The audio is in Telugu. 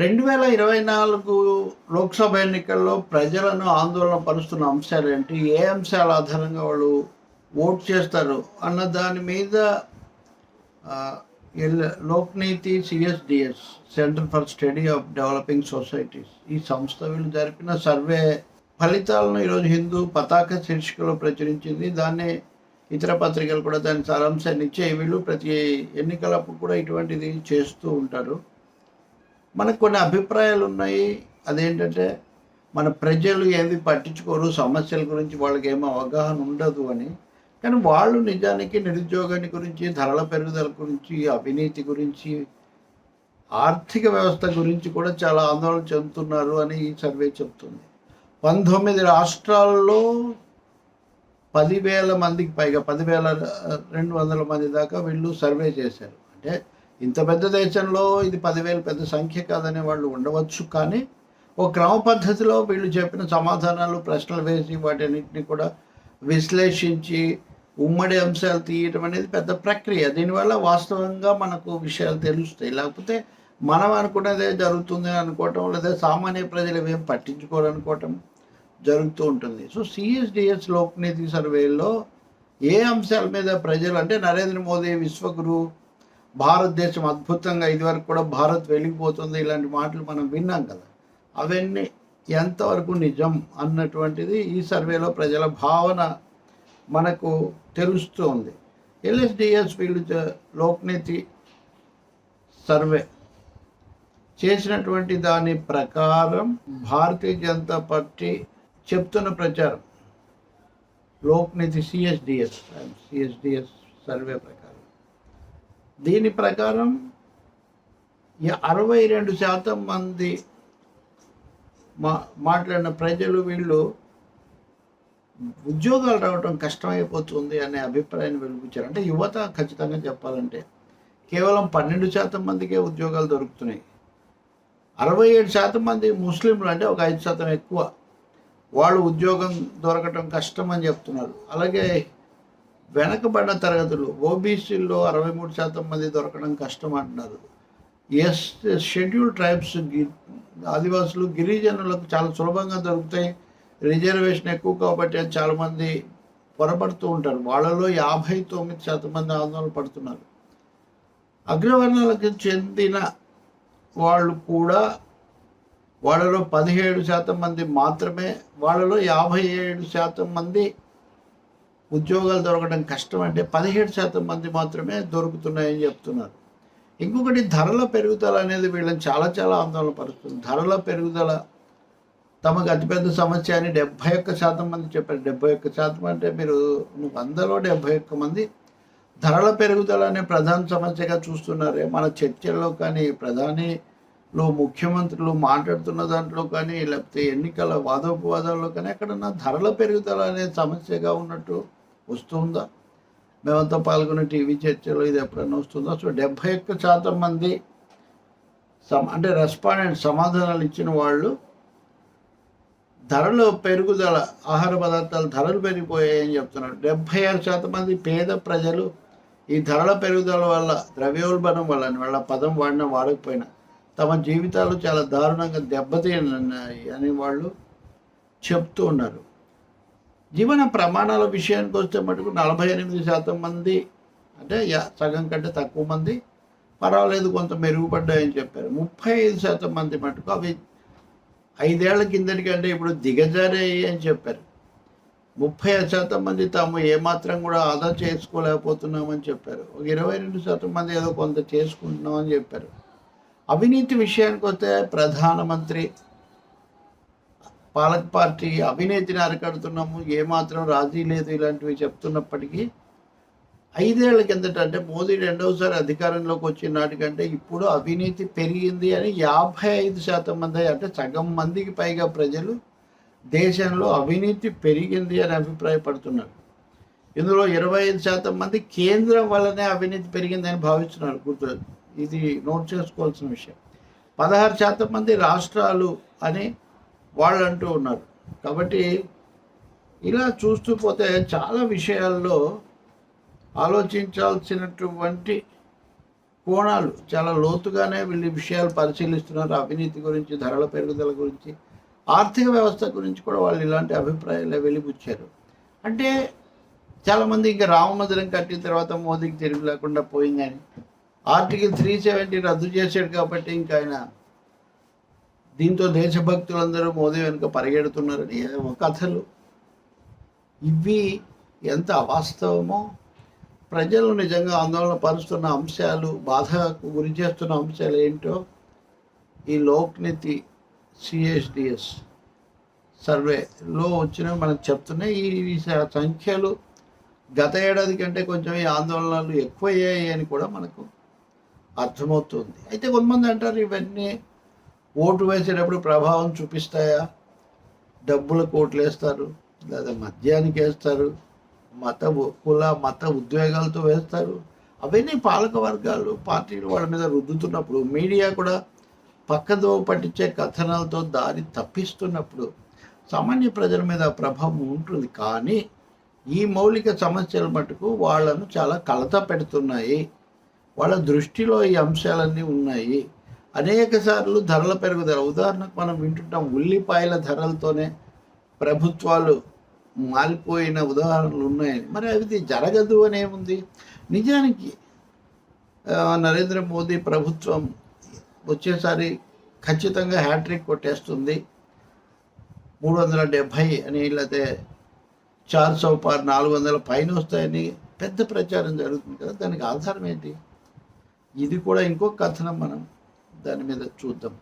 రెండు వేల ఇరవై నాలుగు లోక్సభ ఎన్నికల్లో ప్రజలను ఆందోళన పరుస్తున్న అంశాలు ఏంటి ఏ అంశాల ఆధారంగా వాళ్ళు ఓట్ చేస్తారు? అన్న దాని మీద L- Lokniti CSDS centre for study of developing societies ఈ సంస్థ వీళ్ళు జరిపిన సర్వే ఫలితాలను ఈరోజు హిందూ పతాక శీర్షికలో ప్రచురించింది. దాన్ని ఇతర పత్రికలు కూడా దాని సారాంశాన్ని ఇచ్చే వీళ్ళు ప్రతి ఎన్నికలప్పుడు కూడా ఇటువంటిది చేస్తూ ఉంటారు. మనకు కొన్ని అభిప్రాయాలు ఉన్నాయి. అదేంటంటే మన ప్రజలు ఏది పట్టించుకోరు సమస్యల గురించి వాళ్ళకి ఏమో అవగాహన ఉండదు అని. కానీ వాళ్ళు నిజానికి నిరుద్యోగాన్ని గురించి ధరల పెరుగుదల గురించి అవినీతి గురించి ఆర్థిక వ్యవస్థ గురించి కూడా చాలా ఆందోళన చెందుతున్నారు అని ఈ సర్వే చెప్తుంది పంతొమ్మిది రాష్ట్రాల్లో పదివేల మందికి పైగా పదివేల రెండు వందల మంది దాకా వీళ్ళు సర్వే చేశారు. అంటే ఇంత పెద్ద దేశంలో ఇది పదివేలు పెద్ద సంఖ్య కాదనే వాళ్ళు ఉండవచ్చు కానీ ఓ క్రమ పద్ధతిలో వీళ్ళు చెప్పిన సమాధానాలు ప్రశ్నలు వేసి వాటన్నిటిని కూడా విశ్లేషించి ఉమ్మడి అంశాలు తీయటం అనేది పెద్ద ప్రక్రియ. దీనివల్ల వాస్తవంగా మనకు విషయాలు తెలుస్తాయి. లేకపోతే మనం అనుకున్నదే జరుగుతుంది అనుకోవటం లేదా సామాన్య ప్రజలు ఏం పట్టించుకోవాలనుకోవటం జరుగుతూ ఉంటుంది. సో సిఎస్డిఎస్ లోక్నీతి సర్వేలో ఏ అంశాల మీద ప్రజలు అంటే నరేంద్ర మోదీ విశ్వగురు భారతదేశం అద్భుతంగా ఇదివరకు కూడా భారత్ వెలిగిపోతుంది ఇలాంటి మాటలు మనం విన్నాం కదా. అవన్నీ ఎంతవరకు నిజం అన్నటువంటిది ఈ సర్వేలో ప్రజల భావన మనకు తెలుస్తుంది ఎల్ఎస్డిఎస్ వీళ్ళు లోక్నీతి సర్వే చేసినటువంటి దాని ప్రకారం భారతీయ జనతా పార్టీ చెప్తున్న ప్రచారం. లోక్నీతి సిఎస్డిఎస్ సిఎస్డిఎస్ సర్వే ప్రకారం. దీని ప్రకారం ఈ అరవై రెండు శాతం మంది మా మాట్లాడిన ప్రజలు వీళ్ళు ఉద్యోగాలు రావడం కష్టమైపోతుంది అనే అభిప్రాయాన్ని వెలిపించారు అంటే యువత ఖచ్చితంగా చెప్పాలంటే కేవలం పన్నెండు శాతం మందికే ఉద్యోగాలు దొరుకుతున్నాయి. అరవై ఏడు శాతం మంది ముస్లింలు అంటే ఒక ఐదు శాతం ఎక్కువ. వాళ్ళు ఉద్యోగం దొరకటం కష్టం అని చెప్తున్నారు. అలాగే వెనకబడిన తరగతులు. ఓబీసీల్లో అరవై మూడు శాతం మంది దొరకడం కష్టం అంటున్నారు. ఎస్ షెడ్యూల్ ట్రైబ్స్ ఆదివాసులు గిరిజనులకు చాలా సులభంగా దొరుకుతాయి. రిజర్వేషన్ ఎక్కువ కాబట్టి అని చాలామంది పొరపడుతూ ఉంటారు. వాళ్ళలో యాభై తొమ్మిది శాతం మంది ఆందోళన పడుతున్నారు. అగ్రవర్ణాలకు చెందిన వాళ్ళు కూడా వాళ్ళలో పదిహేడు శాతం మంది మాత్రమే వాళ్ళలో యాభై ఏడు శాతం మంది ఉద్యోగాలు దొరకడం కష్టం అంటే పదిహేడు శాతం మంది మాత్రమే దొరుకుతున్నాయని చెప్తున్నారు. ఇంకొకటి ధరల పెరుగుదల అనేది వీళ్ళని చాలా చాలా ఆందోళన పరుస్తుంది. ధరల పెరుగుదల తమకు అతిపెద్ద సమస్య అని డెబ్భై ఒక్క శాతం మంది చెప్పారు. డెబ్బై ఒక్క శాతం అంటే మీరు వందలో డెబ్బై ఒక్క మంది ధరల పెరుగుదల అనే ప్రధాన సమస్యగా చూస్తున్నారే. మన చర్చల్లో కానీ ప్రధానిలో ముఖ్యమంత్రులు మాట్లాడుతున్న దాంట్లో కానీ లేకపోతే ఎన్నికల వాదోపవాదాల్లో కానీ ఎక్కడన్నా ధరల పెరుగుదల అనే సమస్యగా ఉన్నట్టు వస్తుందా? మేమంతా పాల్గొనే టీవీ చర్చలో ఇది ఎప్పుడైనా వస్తుందా? సో డెబ్భై ఒక్క శాతం మంది సమ అంటే రెస్పాండెంట్ సమాధానాలు ఇచ్చిన వాళ్ళు ధరలు పెరుగుదల ఆహార పదార్థాల ధరలు పెరిగిపోయాయని చెప్తున్నారు. డెబ్భై ఆరు శాతం మంది పేద ప్రజలు ఈ ధరల పెరుగుదల వల్ల ద్రవ్యోల్బణం వల్ల వాళ్ళ పదం వాడినా వాడకపోయినా తమ జీవితాలు చాలా దారుణంగా దెబ్బతీయన్నాయి అని వాళ్ళు చెప్తూ ఉన్నారు. జీవన ప్రమాణాల విషయానికి వస్తే మటుకు నలభై ఎనిమిది శాతం మంది అంటే సగం కంటే తక్కువ మంది పర్వాలేదు కొంత మెరుగుపడ్డాయని చెప్పారు. ముప్పై ఐదు శాతం మంది మటుకు అవి ఐదేళ్ళ కిందటి కంటే ఇప్పుడు దిగజారాయి అని చెప్పారు. ముప్పై ఐదు శాతం మంది తాము ఏమాత్రం కూడా ఆదా చేసుకోలేకపోతున్నామని చెప్పారు. ఒక ఇరవై రెండు శాతం మంది ఏదో కొంత చేసుకుంటున్నామని చెప్పారు. అవినీతి విషయానికి వస్తే ప్రధానమంత్రి పాలక పార్టీ అవినీతిని అరికడుతున్నాము ఏమాత్రం రాజీ లేదు ఇలాంటివి చెప్తున్నప్పటికీ ఐదేళ్ళ కిందట అంటే మోదీ రెండవసారి అధికారంలోకి వచ్చిన నాటికంటే ఇప్పుడు అవినీతి పెరిగింది అని యాభై ఐదు శాతం మంది అంటే సగం మందికి పైగా ప్రజలు దేశంలో అవినీతి పెరిగింది అని అభిప్రాయపడుతున్నారు. ఇందులో ఇరవై ఐదు శాతం మంది కేంద్రం వల్లనే అవినీతి పెరిగిందని భావిస్తున్నారు గుర్తు ఇది నోట్ చేసుకోవాల్సిన విషయం. పదహారు శాతం మంది రాష్ట్రాలు అని వాళ్ళు అంటూ ఉన్నారు. కాబట్టి ఇలా చూస్తూ పోతే చాలా విషయాల్లో ఆలోచించాల్సినటువంటి కోణాలు చాలా లోతుగానే వీళ్ళు విషయాలు పరిశీలిస్తున్నారు. అవినీతి గురించి ధరల పెరుగుదల గురించి ఆర్థిక వ్యవస్థ గురించి కూడా వాళ్ళు ఇలాంటి అభిప్రాయాలు వెలిబుచ్చారు. అంటే చాలామంది ఇంకా రామ మందిరం కట్టిన తర్వాత మోదీకి తెలివి లేకుండా పోయిందని ఆర్టికల్ త్రీ సెవెంటీ రద్దు చేశాడు కాబట్టి ఇంకా ఆయన దీంతో దేశభక్తులందరూ మోదీ వెనుక పరిగెడుతున్నారని ఏమో కథలు. ఇవి ఎంత అవాస్తవమో? ప్రజలు నిజంగా ఆందోళన పరుస్తున్న అంశాలు బాధకు గురి చేస్తున్న అంశాలు ఏంటో ఈ లోక్నీతి సిఎస్డిఎస్ సర్వేలో వచ్చినవి మనకు చెప్తున్నాయి. ఈ సంఖ్యలు గత ఏడాది కంటే కొంచెం ఈ ఆందోళనలు ఎక్కువయ్యాయి అని కూడా మనకు అర్థమవుతుంది. అయితే కొంతమంది అంటారు ఇవన్నీ ఓటు వేసేటప్పుడు ప్రభావం చూపిస్తాయా? డబ్బుల కోట్లు వేస్తారు లేదా మద్యానికి వేస్తారు మత కుల మత ఉద్వేగాలతో వేస్తారు. అవన్నీ పాలక వర్గాలు పార్టీలు వాళ్ళ మీద రుద్దుతున్నప్పుడు మీడియా కూడా పక్కదో పట్టించే కథనాలతో దారి తప్పిస్తున్నప్పుడు సామాన్య ప్రజల మీద ప్రభావం ఉంటుంది. కానీ ఈ మౌలిక సమస్యల మటుకు వాళ్ళను చాలా కలత పెడుతున్నాయి. వాళ్ళ దృష్టిలో ఈ అంశాలన్నీ ఉన్నాయి. అనేక సార్లు ధరల పెరుగుదల. ఉదాహరణకు మనం వింటుంటాం ఉల్లిపాయల ధరలతోనే ప్రభుత్వాలు మారిపోయిన ఉదాహరణలు ఉన్నాయని మరి అది జరగదు అనేముంది నిజానికి నరేంద్ర మోదీ ప్రభుత్వం వచ్చేసారి ఖచ్చితంగా హ్యాట్రిక్ కొట్టేస్తుంది. మూడు వందల డెబ్భై అని లేకపోతే చార్ సౌ పార్ నాలుగు వందల పైన వస్తాయని పెద్ద ప్రచారం జరుగుతుంది కదా. దానికి ఆధారం ఏంటి? ఇది కూడా ఇంకో కథనం మనం దాని మీద చూద్దాం.